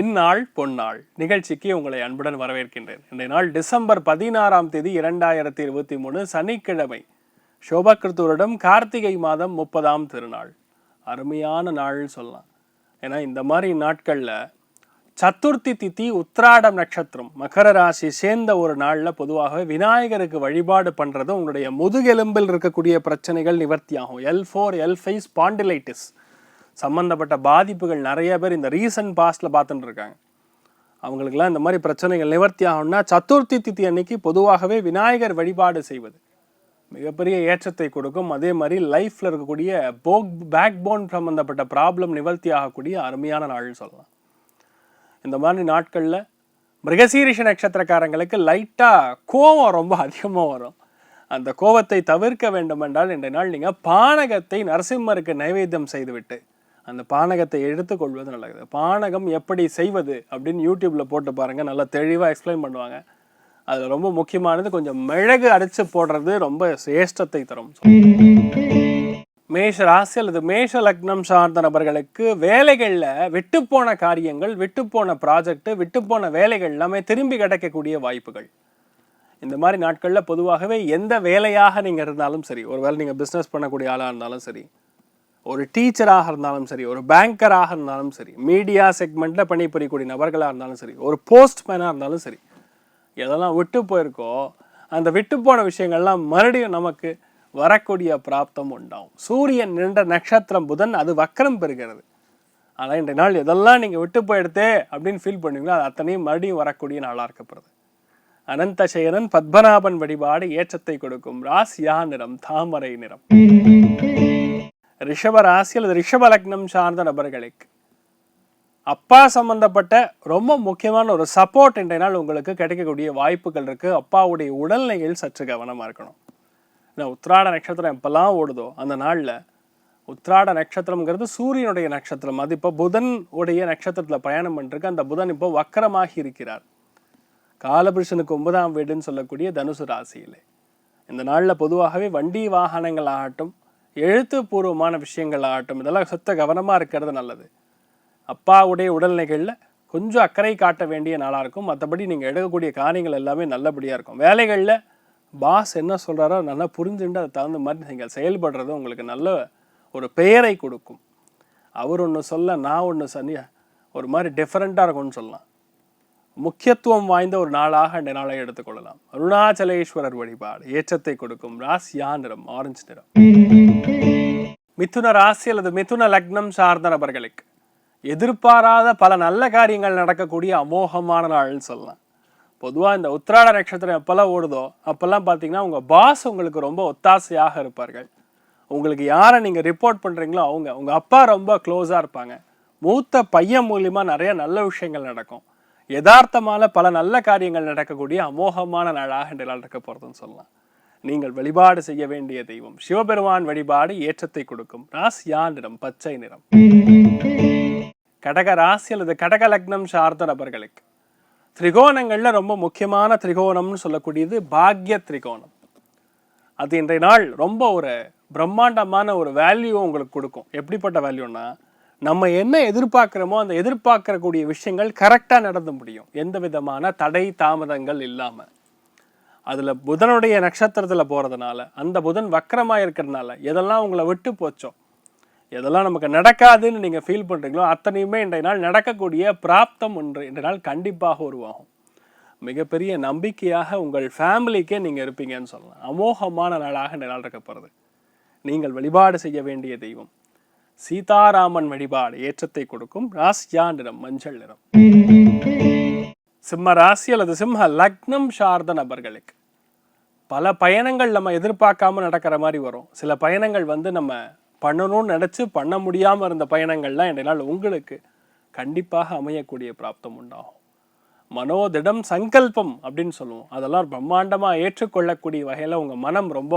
இந்நாள் பொன்னாள். நிகழ்ச்சிக்கு உங்களை அன்புடன் வரவேற்கின்றேன். இன்றைய நாள் டிசம்பர் பதினாறாம் தேதி இரண்டாயிரத்தி இருபத்தி மூணு சனிக்கிழமை. சோபகிருத்தூரிடம் கார்த்திகை மாதம் முப்பதாம் திருநாள். அருமையான நாள்னு சொல்லலாம். ஏன்னா இந்த மாதிரி நாட்களில் சதுர்த்தி திதி உத்ராடம் நட்சத்திரம் மகர ராசி சேர்ந்த ஒரு நாளில் பொதுவாக விநாயகருக்கு வழிபாடு பண்ணுறது உங்களுடைய முதுகெலும்பில் இருக்கக்கூடிய பிரச்சனைகள் நிவர்த்தியாகும். L four L five spondylitis சம்மந்தப்பட்ட பாதிப்புகள் நிறைய பேர் இந்த ரீசன்ட் பாஸ்டில் பார்த்துட்டு இருக்காங்க அவங்களுக்கெல்லாம் இந்த மாதிரி பிரச்சனைகள் நிவர்த்தி ஆகணும்னா சதுர்த்தி திதி அன்னைக்கு பொதுவாகவே விநாயகர் வழிபாடு செய்வது. மிகப்பெரிய ஏற்றத்தை கொடுக்கும். அதே மாதிரி லைஃப்பில் இருக்கக்கூடிய போக் பேக் போன் சம்மந்தப்பட்ட ப்ராப்ளம் நிவர்த்தி ஆகக்கூடிய அருமையான நாள்னு சொல்லலாம். இந்த மாதிரி நாட்களில் மிருகசீரிஷ நட்சத்திரக்காரங்களுக்கு லைட்டாக கோவம் ரொம்ப அதிகமாக வரும். அந்த கோவத்தை தவிர்க்க வேண்டுமென்றால் இன்றைய நாள் நீங்கள் பானகத்தை நரசிம்மருக்கு நைவேத்தியம் செய்துவிட்டு அந்த பானகத்தை எடுத்துக்கொள்வது நல்லது. பானகம் எப்படி செய்வது அப்படின்னு யூடியூப்பில் போட்டு பாருங்கள் நல்லா தெளிவாக எக்ஸ்பிளைன் பண்ணுவாங்க. அதில் ரொம்ப முக்கியமானது. கொஞ்சம் மிளகு அரைச்சு போடுறது ரொம்ப சிரேஷ்டத்தை தரும். மேஷ ராசி அல்லது மேஷ லக்னம் சார்ந்த நபர்களுக்கு வேலைகளில் விட்டுப்போன காரியங்கள் விட்டுப்போன ப்ராஜெக்ட் விட்டுப்போன வேலைகள் எல்லாமே திரும்பி கிடைக்கக்கூடிய வாய்ப்புகள். இந்த மாதிரி நாட்களில் பொதுவாகவே எந்த வேலையாக நீங்கள் இருந்தாலும் சரி ஒரு வேலை நீங்கள் பிஸ்னஸ் பண்ணக்கூடிய ஆளாக இருந்தாலும் சரி ஒரு டீச்சராக இருந்தாலும் சரி ஒரு பேங்கராக இருந்தாலும் சரி மீடியா செக்மெண்ட்டில் பணிபுரியக்கூடிய நபர்களாக இருந்தாலும் சரி ஒரு போஸ்ட்மேனாக இருந்தாலும் சரி எதெல்லாம் விட்டு போயிருக்கோ அந்த விட்டு போன விஷயங்கள்லாம் மறுபடியும் நமக்கு வரக்கூடிய பிராப்தம் உண்டாகும். சூரியன் நின்ற நட்சத்திரம் புதன் அது வக்கரம் பெறுகிறது. ஆனால் இன்றைய நாள் எதெல்லாம் நீங்கள் விட்டு போயிடுதே அப்படின்னு ஃபீல் பண்ணுவீங்களோ அது அத்தனையும் மறுபடியும் வரக்கூடிய நாளாக இருக்கப்படுது அனந்த சயனன் பத்மநாபன் வழிபாடு ஏற்றத்தை கொடுக்கும். ராசியா நிறம் தாமரை நிறம். ரிஷப ராசி அல்லது ரிஷப லக்னம் சார்ந்த நபர்களுக்கு அப்பா சம்பந்தப்பட்ட ரொம்ப முக்கியமான ஒரு சப்போர்ட் இன்றைய நாள் உங்களுக்கு கிடைக்கக்கூடிய வாய்ப்புகள் இருக்குது அப்பாவுடைய உடல்நிலையில் சற்று கவனமாக இருக்கணும். ஏன்னா உத்திராட நட்சத்திரம் எப்பெல்லாம் ஓடுதோ அந்த நாளில் உத்திராட நட்சத்திரம்ங்கிறது சூரியனுடைய நட்சத்திரம். அது இப்போ புதன் உடைய நட்சத்திரத்தில் பயணம் பண்ணிருக்கு. அந்த புதன் இப்போ வக்கரமாகி இருக்கிறார். காலபுருஷனுக்கு ஒன்பதாம் வீடுன்னு சொல்லக்கூடிய தனுசு ராசியிலே. இந்த நாளில் பொதுவாகவே வண்டி வாகனங்கள் ஆகட்டும் எழுத்துப்பூர்வமான விஷயங்கள் ஆகட்டும் இதெல்லாம் சுத்த கவனமாக இருக்கிறது நல்லது. அப்பாவுடைய உடல்நிலைகளில் கொஞ்சம் அக்கறை காட்ட வேண்டிய நாளாக இருக்கும். மற்றபடி நீங்கள் எடுக்கக்கூடிய காரியங்கள் எல்லாமே நல்லபடியாக இருக்கும். வேலைகளில் பாஸ் என்ன சொல்கிறாரோ நல்லா புரிஞ்சுட்டு அதை தகுந்த மாதிரி நீங்கள் செயல்படுறது உங்களுக்கு நல்ல ஒரு பெயரை கொடுக்கும். அவர் ஒன்று சொல்ல நான் ஒன்று சனியா ஒரு மாதிரி டிஃப்ரெண்ட்டாக இருக்கும்னு சொல்லலாம். முக்கியத்துவம் வாய்ந்த ஒரு நாளாக இந்த நாளை எடுத்துக்கொள்ளலாம். அருணாச்சலேஸ்வரர் வழிபாடு ஏற்றத்தை கொடுக்கும் ராசியா நிறம் ஆரஞ்சு நிறம். மிதுன ராசி அல்லது மிதுன லக்னம் சார்ந்த நபர்களுக்கு எதிர்பாராத பல நல்ல காரியங்கள் நடக்கக்கூடிய அமோகமான நாள்னு சொல்லலாம். பொதுவாக இந்த உத்திராட நட்சத்திரம் எப்பெல்லாம் ஓடுதோ அப்போல்லாம் பார்த்தீங்கன்னா உங்கள் பாஸ் உங்களுக்கு ரொம்ப ஒத்தாசையாக இருப்பார்கள். உங்களுக்கு யாரை நீங்கள் ரிப்போர்ட் பண்ணுறீங்களோ அவங்க உங்கள் அப்பா ரொம்ப க்ளோஸாக இருப்பாங்க. மூத்த பையன் மூலியமாக நிறைய நல்ல விஷயங்கள் நடக்கும். யதார்த்தமான பல நல்ல காரியங்கள் நடக்கக்கூடிய அமோகமான நாளாக இன்று நாள் இருக்க போகிறதுன்னு சொல்லலாம். நீங்கள் வழிபாடு செய்ய வேண்டிய தெய்வம். சிவபெருமான் வழிபாடு ஏற்றத்தை கொடுக்கும். ராசியா நிறம் பச்சை நிறம். கடக ராசி அல்லது கடக லக்னம் சார்ந்த நபர்களுக்கு. திரிகோணங்கள்ல ரொம்ப முக்கியமான திரிகோணம்னு சொல்லக்கூடியது பாக்ய திரிகோணம். அது இன்றைய நாள் ரொம்ப ஒரு பிரம்மாண்டமான ஒரு வேல்யூ உங்களுக்கு கொடுக்கும். எப்படிப்பட்ட வேல்யூன்னா நம்ம என்ன எதிர்பார்க்குறோமோ அந்த எதிர்பார்க்கக்கூடிய விஷயங்கள் கரெக்டாக நடந்து முடியும். எந்த விதமான தடை தாமதங்கள் இல்லாமல் அதில் புதனுடைய நட்சத்திரத்தில் போகிறதுனால அந்த புதன் வக்கரமாக இருக்கிறதுனால எதெல்லாம் உங்களை விட்டு போச்சோ எதெல்லாம் நமக்கு நடக்காதுன்னு நீங்கள் ஃபீல் பண்ணுறீங்களோ அத்தனையுமே இன்றைய நாள் நடக்கக்கூடிய பிராப்தம் ஒன்று இன்றைய நாள் கண்டிப்பாக உருவாகும். மிகப்பெரிய நம்பிக்கையாக உங்கள் ஃபேமிலிக்கே நீங்கள் இருப்பீங்கன்னு சொல்லலாம். அமோகமான நாளாக இந்த நாள் இருக்க போகிறது நீங்கள் வழிபாடு செய்ய வேண்டிய தெய்வம். சீதாராமன் வழிபாடு ஏற்றத்தை கொடுக்கும் ராசியா நிறம் மஞ்சள் நிறம். சிம்ம ராசி அல்லது சிம்ம லக்னம் சார்ந்த நபர்களுக்கு. பல பயணங்கள் நம்ம எதிர்பார்க்காம நடக்கிற மாதிரி வரும். சில பயணங்கள் வந்து நம்ம பண்ணணும்னு நினச்சி பண்ண முடியாமல் இருந்த பயணங்கள்லாம் என்னால் உங்களுக்கு கண்டிப்பாக அமையக்கூடிய பிராப்தம் உண்டாகும். மனோதிடம் சங்கல்பம் அப்படின்னு சொல்லுவோம். அதெல்லாம் பிரம்மாண்டமாக ஏற்றுக்கொள்ளக்கூடிய வகையில் உங்கள் மனம் ரொம்ப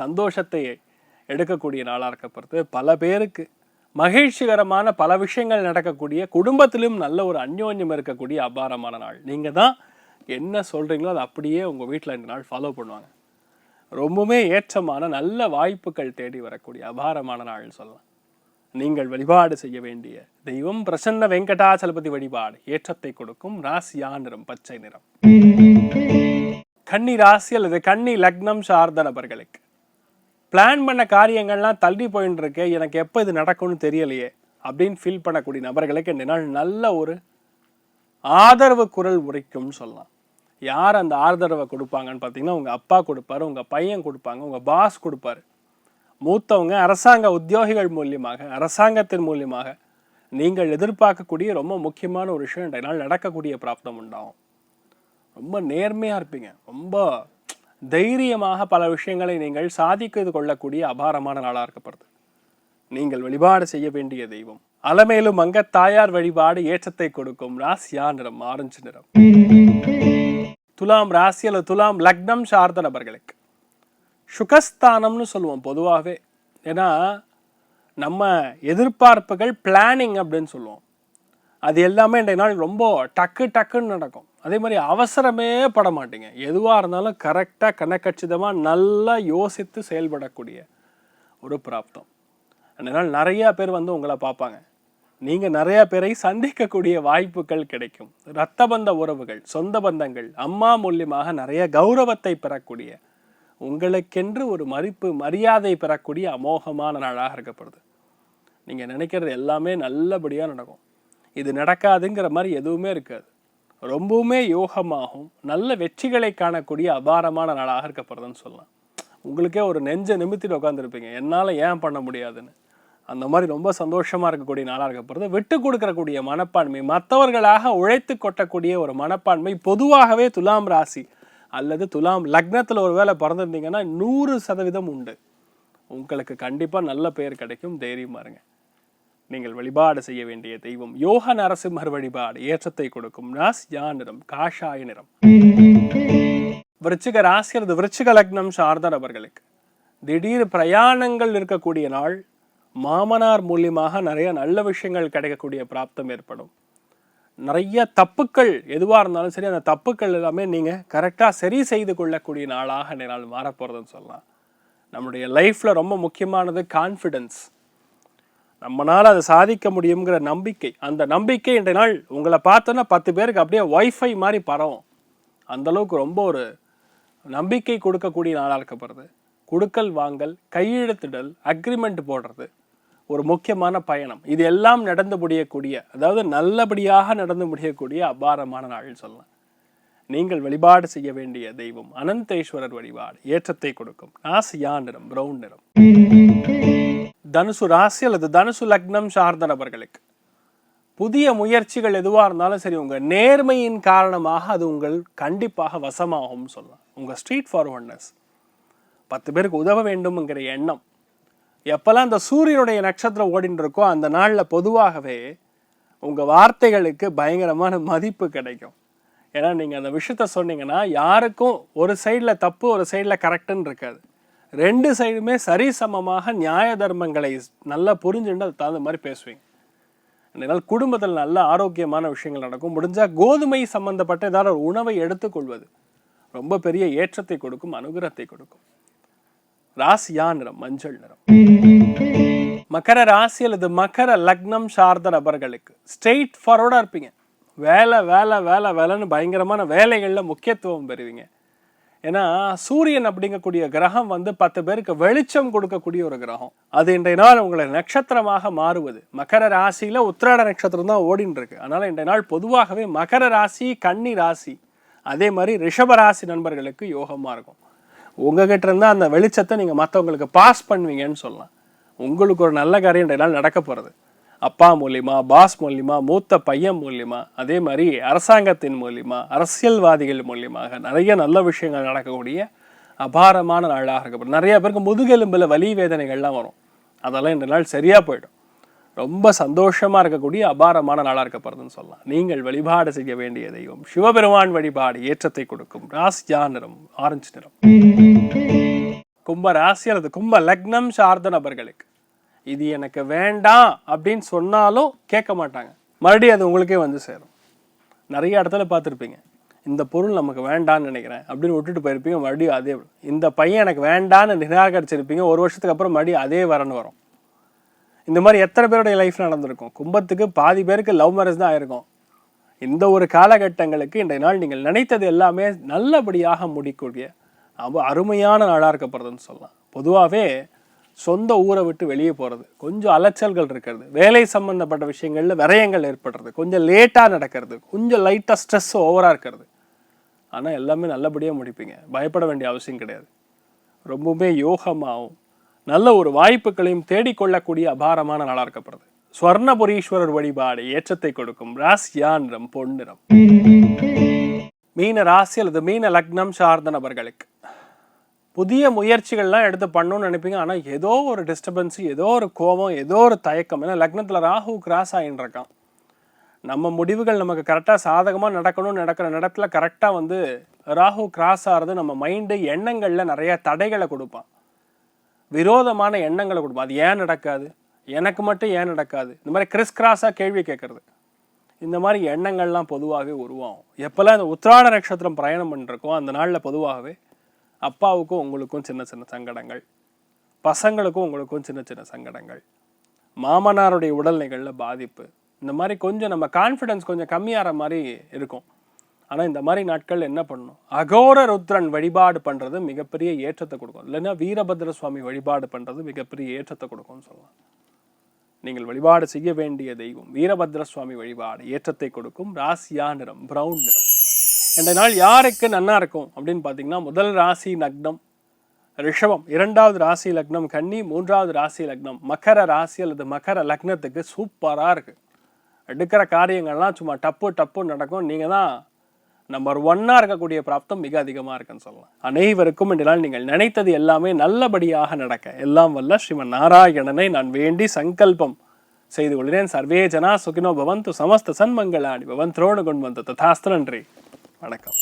சந்தோஷத்தை எடுக்கக்கூடிய நாளாக இருக்கப்படுறது. பல பேருக்கு மகிழ்ச்சிகரமான பல விஷயங்கள் நடக்கக்கூடிய குடும்பத்திலும் நல்ல ஒரு அந்யோன்யம் இருக்கக்கூடிய அபாரமான நாள். நீங்கள் தான் என்ன சொல்கிறீங்களோ அதை அப்படியே உங்கள் வீட்டில் இந்த நாள் ஃபாலோ பண்ணுவாங்க. ரொம்பவுமே ஏற்றமான நல்ல வாய்ப்புகள் தேடி வரக்கூடிய அபாரமான நாள்னு சொல்லலாம். நீங்கள் வழிபாடு செய்ய வேண்டிய தெய்வம் பிரசன்ன வெங்கடாச்சலபதி வழிபாடு. ஏற்றத்தை கொடுக்கும் ராசியா நிறம் பச்சை நிறம். கன்னி ராசி அல்லது கன்னி லக்னம் சார்ந்த நபர்களுக்கு பிளான் பண்ண காரியங்கள்லாம் தள்ளி போயின்னு இருக்கு எனக்கு எப்போ இது நடக்கும்னு தெரியலையே. அப்படின்னு ஃபீல் பண்ணக்கூடிய நபர்களுக்கு இந்த நாள் நல்ல ஒரு ஆதரவு குரல் உரைக்கும்னு சொல்லலாம். யார் அந்த ஆதரவை கொடுப்பாங்கன்னு பார்த்தீங்கன்னா உங்கள் அப்பா கொடுப்பாரு உங்கள் பையன் கொடுப்பாங்க உங்கள் பாஸ் கொடுப்பாரு. மூத்தவங்க அரசாங்க உத்தியோகிகள் மூலியமாக அரசாங்கத்தின் மூலியமாக நீங்கள் எதிர்பார்க்கக்கூடிய ரொம்ப முக்கியமான ஒரு விஷயம் என்னால் நடக்கக்கூடிய பிராப்தம் உண்டாகும். ரொம்ப நேர்மையாக இருப்பீங்க. ரொம்ப தைரியமாக பல விஷயங்களை நீங்கள் சாதித்து கொள்ளக்கூடிய அபாரமான நாளாக இருக்கப்படுது நீங்கள் வழிபாடு செய்ய வேண்டிய தெய்வம். அலமேலும் அங்க தாயார் வழிபாடு ஏற்றத்தை கொடுக்கும் ராசியா நிறம் ஆரஞ்சு நிறம். துலாம் ராசி துலாம் லக்னம் சார்ந்த நபர்களுக்கு. சுகஸ்தானம்னு சொல்லுவோம் பொதுவாகவே. ஏன்னா நம்ம எதிர்பார்ப்புகள் பிளானிங் அப்படின்னு சொல்லுவோம். அது எல்லாமே இன்றைய நாள் ரொம்ப டக்கு டக்குன்னு நடக்கும். அதே மாதிரி அவசரமே பட மாட்டீங்க எதுவாக இருந்தாலும் கரெக்டாக கணக்கச்சிதமாக நல்லா யோசித்து செயல்படக்கூடிய ஒரு பிராப்தம். அதனால் நிறையா பேர் வந்து உங்களை பார்ப்பாங்க. நீங்கள் நிறையா பேரை சந்திக்கக்கூடிய வாய்ப்புகள் கிடைக்கும். இரத்த பந்த உறவுகள் சொந்த பந்தங்கள் அம்மா மூலியமாக நிறைய கௌரவத்தை பெறக்கூடிய உங்களுக்கென்று ஒரு மதிப்பு மரியாதை பெறக்கூடிய அமோகமான நாளாக இருக்கப்படுது நீங்கள் நினைக்கிறது எல்லாமே நல்லபடியாக நடக்கும். இது நடக்காதுங்கிற மாதிரி எதுவுமே இருக்காது. ரொம்பவுமே யோகமாகும் நல்ல வெற்றிகளை காணக்கூடிய அபாரமான நாளாக இருக்கப்படுதுன்னு சொல்லலாம். உங்களுக்கே ஒரு நெஞ்சை நிமித்திட்டு உட்காந்துருப்பீங்க என்னால் ஏன் பண்ண முடியாதுன்னு. அந்த மாதிரி ரொம்ப சந்தோஷமாக இருக்கக்கூடிய நாளாக இருக்கப்படுது விட்டு கொடுக்கறக்கூடிய மனப்பான்மை மற்றவர்களாக உழைத்து கொட்டக்கூடிய ஒரு மனப்பான்மை பொதுவாகவே துலாம் ராசி அல்லது துலாம் லக்னத்தில் ஒரு வேளை பிறந்திருந்தீங்கன்னா நூறு சதவீதம் உண்டு. உங்களுக்கு கண்டிப்பாக நல்ல பெயர் கிடைக்கும். தைரியமாக இருங்க. நீங்கள் வழிபாடு செய்ய வேண்டிய தெய்வம் யோக நரசிம்மர் வழிபாடு ஏற்றத்தை கொடுக்கும் ராசியா நிறம் காஷாய நிறம். விருச்சிக ராசி அல்லது விருச்சிக லக்னம் சார்ந்த நபர்களுக்கு திடீர் பிரயாணங்கள் இருக்கக்கூடிய நாள் மாமனார் மூலியமாக நிறைய நல்ல விஷயங்கள் கிடைக்கக்கூடிய பிராப்தம் ஏற்படும். நிறைய தப்புக்கள் எதுவாக இருந்தாலும் சரி அந்த தப்புக்கள் எல்லாமே நீங்கள் கரெக்டாக சரி செய்து கொள்ளக்கூடிய நாளாக நாள் மாறப்போகிறதுன்னு சொல்லலாம். நம்முடைய லைஃப்பில் ரொம்ப முக்கியமானது கான்ஃபிடென்ஸ் நம்மளால் அதை சாதிக்க முடியுங்கிற நம்பிக்கை. அந்த நம்பிக்கை இன்றைய நாள் உங்களை பார்த்தோன்னா பத்து பேருக்கு அப்படியே ஒய்ஃபை மாதிரி பரவும். அந்த அளவுக்கு ரொம்ப ஒரு நம்பிக்கை கொடுக்கக்கூடிய நாளாக இருக்கப்படுறது கொடுக்கல் வாங்கல் கையெழுத்திடல் அக்ரிமெண்ட் போடுறது ஒரு முக்கியமான பயணம். இது எல்லாம் நடந்து முடியக்கூடிய அதாவது நல்லபடியாக நடந்து முடியக்கூடிய அபாரமான நாள் சொல்லலாம். நீங்கள் வழிபாடு செய்ய வேண்டிய தெய்வம் அனந்தேஸ்வரர் வழிபாடு ஏற்றத்தை கொடுக்கும். நாசியா நிறம் பிரவுன் நிறம். தனுசு ராசி அல்லது தனுசு லக்னம் சார்ந்த நபர்களுக்கு புதிய முயற்சிகள் எதுவாக இருந்தாலும் சரி உங்கள் நேர்மையின் காரணமாக அது உங்கள் கண்டிப்பாக வசமாகும் சொல்லலாம். உங்கள் ஸ்ட்ரீட் ஃபார்வர்ட்னஸ். பத்து பேருக்கு உதவ வேண்டும்ங்கிற எண்ணம். எப்போல்லாம் அந்த சூரியனுடைய நட்சத்திரம் ஓடின்னு இருக்கோ அந்த நாளில் பொதுவாகவே உங்கள் வார்த்தைகளுக்கு பயங்கரமான மதிப்பு கிடைக்கும். ஏன்னா நீங்கள் அந்த விஷயத்த சொன்னீங்கன்னா யாருக்கும் ஒரு சைடில் தப்பு ஒரு சைடில் கரெக்டுன்னு இருக்காது. ரெண்டு சைடுமே சரிசமமாக நியாய தர்மங்களை நல்லா புரிஞ்சுட்டு அதுக்கு தகுந்த மாதிரி பேசுவீங்க. அதனால் குடும்பத்தில் நல்ல ஆரோக்கியமான விஷயங்கள் நடக்கும். முடிஞ்சால் கோதுமை சம்மந்தப்பட்ட ஏதாவது ஒரு உணவை எடுத்துக்கொள்வது ரொம்ப பெரிய ஏற்றத்தை கொடுக்கும் அனுகிரகத்தை கொடுக்கும். ராசியா நிறம்? மஞ்சள் நிறம். மகர ராசி அல்லது மகர லக்னம் சார்ந்த நபர்களுக்கு ஸ்ட்ரெயிட் ஃபார்வர்டாக இருப்பீங்க. வேலை வேலை வேலை வேலைன்னு பயங்கரமான வேலைகளில் முக்கியத்துவம் பெறுவீங்க. ஏன்னா சூரியன் அப்படிங்கக்கூடிய கிரகம் வந்து பத்து பேருக்கு வெளிச்சம் கொடுக்கக்கூடிய ஒரு கிரகம். அது இன்றைய நாள் உங்களை நட்சத்திரமாக மாறுவது. மகர ராசியில் உத்திராட நட்சத்திரம் தான் ஓடின்னு இருக்கு அதனால் இன்றைய நாள் பொதுவாகவே மகர ராசி கன்னி ராசி அதே மாதிரி ரிஷப ராசி நண்பர்களுக்கு யோகமாக இருக்கும். உங்ககிட்ட இருந்தால் அந்த வெளிச்சத்தை நீங்கள் மற்றவங்களுக்கு பாஸ் பண்ணுவீங்கன்னு சொல்லலாம். உங்களுக்கு ஒரு நல்ல காரியம் இன்றைய நாள் நடக்க போகிறது அப்பா மூலியமா பாஸ் மூலியமா மூத்த பையன் மூலியமா அதே மாதிரி அரசாங்கத்தின் மூலியமா அரசியல்வாதிகள் மூலியமாக நிறைய நல்ல விஷயங்கள் நடக்கக்கூடிய அபாரமான நாளாக இருக்கப்படும் நிறைய பேருக்கு முதுகெலும்பில் வலி வேதனைகள்லாம் வரும். அதெல்லாம் இந்த நாள் சரியாக போயிடும். ரொம்ப சந்தோஷமா இருக்கக்கூடிய அபாரமான நாளாக இருக்கப்படுதுன்னு சொல்லலாம். நீங்கள் வழிபாடு செய்ய வேண்டிய தெய்வம். சிவபெருமான் வழிபாடு ஏற்றத்தை கொடுக்கும். ராசியா நிறம் ஆரஞ்சு நிறம். கும்ப ராசி அல்லது கும்ப லக்னம் சார்ந்த நபர்களுக்கு இது எனக்கு வேண்டாம் அப்படின்னு சொன்னாலும் கேட்க மாட்டாங்க. மறுபடியும் அது உங்களுக்கே வந்து சேரும். நிறைய இடத்துல பார்த்துருப்பீங்க. இந்த பொருள் நமக்கு வேண்டான்னு நினைக்கிறேன் அப்படின்னு விட்டுட்டு போயிருப்பீங்க மறுபடியும் அதே இந்த பையன் எனக்கு வேண்டான்னு நிராகரிச்சிருப்பீங்க ஒரு வருஷத்துக்கு அப்புறம் மறுபடியும் அதே வரன்னு வரும். இந்த மாதிரி எத்தனை பேருடைய லைஃப் நடந்திருக்கும்? கும்பத்துக்கு பாதி பேருக்கு லவ் மேரேஜ் தான் ஆயிருக்கும். இந்த ஒரு காலகட்டங்களுக்கு இன்றைய நாள் நீங்கள் நினைத்தது எல்லாமே நல்லபடியாக முடிக்கூடிய ரொம்ப அருமையான நாளாக இருக்கப்படுறதுன்னு சொல்லலாம். பொதுவாகவே சொந்த ஊரை விட்டு வெளியே போகிறது கொஞ்சம் அலைச்சல்கள் இருக்கிறது வேலை சம்பந்தப்பட்ட விஷயங்களில் விரயங்கள் ஏற்படுறது கொஞ்சம் லேட்டாக நடக்கிறது கொஞ்சம் லைட்டாக ஸ்ட்ரெஸ் ஓவராக இருக்கிறது. ஆனால் எல்லாமே நல்லபடியாக முடிப்பீங்க. பயப்பட வேண்டிய அவசியம் கிடையாது. ரொம்பவுமே யோகமாகவும் நல்ல ஒரு வாய்ப்புகளையும் தேடிக்கொள்ளக்கூடிய அபாரமான நாளாக இருக்கப்படுது ஸ்வர்ணபுரீஸ்வரர் வழிபாடு ஏற்றத்தை கொடுக்கும். ராசியான் பொன்னிறம். மீன ராசி அல்லது மீன லக்னம் சார்ந்த நபர்களுக்கு புதிய முயற்சிகள்லாம் எடுத்து பண்ணணும்னு நினைப்பீங்க. ஆனால் ஏதோ ஒரு டிஸ்டர்பன்ஸு ஏதோ ஒரு கோபம் ஏதோ ஒரு தயக்கம். ஏன்னா லக்னத்தில் ராகு கிராஸ் ஆகின்னு இருக்கான். நம்ம முடிவுகள் நமக்கு கரெக்டாக சாதகமாக நடக்கணும்னு நடக்கிற இடத்துல கரெக்டாக வந்து ராகு கிராஸ் ஆகிறது நம்ம மைண்டு எண்ணங்களில் நிறைய தடைகளை கொடுப்பான். விரோதமான எண்ணங்களை கொடுப்பான். அது ஏன் நடக்காது? எனக்கு மட்டும் ஏன் நடக்காது? இந்த மாதிரி கிறிஸ் கிராஸாக கேள்வி கேட்கறது. இந்த மாதிரி எண்ணங்கள்லாம் பொதுவாகவே உருவாகும். எப்போல்லாம் இந்த உத்திராட நட்சத்திரம் பிரயாணம் பண்ணிருக்கோ அந்த நாளில் பொதுவாகவே அப்பாவுக்கும் உங்களுக்கும் சின்ன சின்ன சங்கடங்கள். பசங்களுக்கும் உங்களுக்கும் சின்ன சின்ன சங்கடங்கள். மாமனாருடைய உடல்நிலைகளில் பாதிப்பு. இந்த மாதிரி கொஞ்சம் நம்ம கான்ஃபிடன்ஸ் கொஞ்சம் கம்மியாகிற மாதிரி இருக்கும். ஆனால் இந்த மாதிரி நாட்கள் என்ன பண்ணணும்? அகோர ருத்ரன் வழிபாடு பண்ணுறது மிகப்பெரிய ஏற்றத்தை கொடுக்கும். இல்லைன்னா வீரபத்ர சுவாமி வழிபாடு பண்ணுறது மிகப்பெரிய ஏற்றத்தை கொடுக்கும்னு சொல்லலாம். நீங்கள் வழிபாடு செய்ய வேண்டிய தெய்வம் வீரபத்ர சுவாமி வழிபாடு ஏற்றத்தை கொடுக்கும். ராசியா நிறம் ப்ரௌன் நிறம். இந்த நாள் யாருக்கு நன்னா இருக்கும் அப்படின்னு பார்த்தீங்கன்னா முதல் ராசி லக்னம் ரிஷபம் இரண்டாவது ராசி லக்னம் கன்னி மூன்றாவது ராசி லக்னம் மகர ராசி அல்லது மகர லக்னத்துக்கு சூப்பராக இருக்குது எடுக்கிற காரியங்கள்லாம் சும்மா டப்பு டப்பு நடக்கும். நீங்கள் தான் நம்பர் ஒன்னாக இருக்கக்கூடிய பிராப்தம் மிக அதிகமாக இருக்குன்னு சொல்லலாம். அனைவருக்கும் இன்று நாள் நீங்கள் நினைத்தது எல்லாமே நல்லபடியாக நடக்க. எல்லாம் வல்ல ஸ்ரீமன் நாராயணனை நான் வேண்டி சங்கல்பம் செய்து கொள்கிறேன். சர்வே ஜனா சுகினோ பவந்து சமஸ்த சன்மங்களாணி பவன் திரோண கொண்டு வந்து ததாஸ்து நன்றி. வணக்கம்.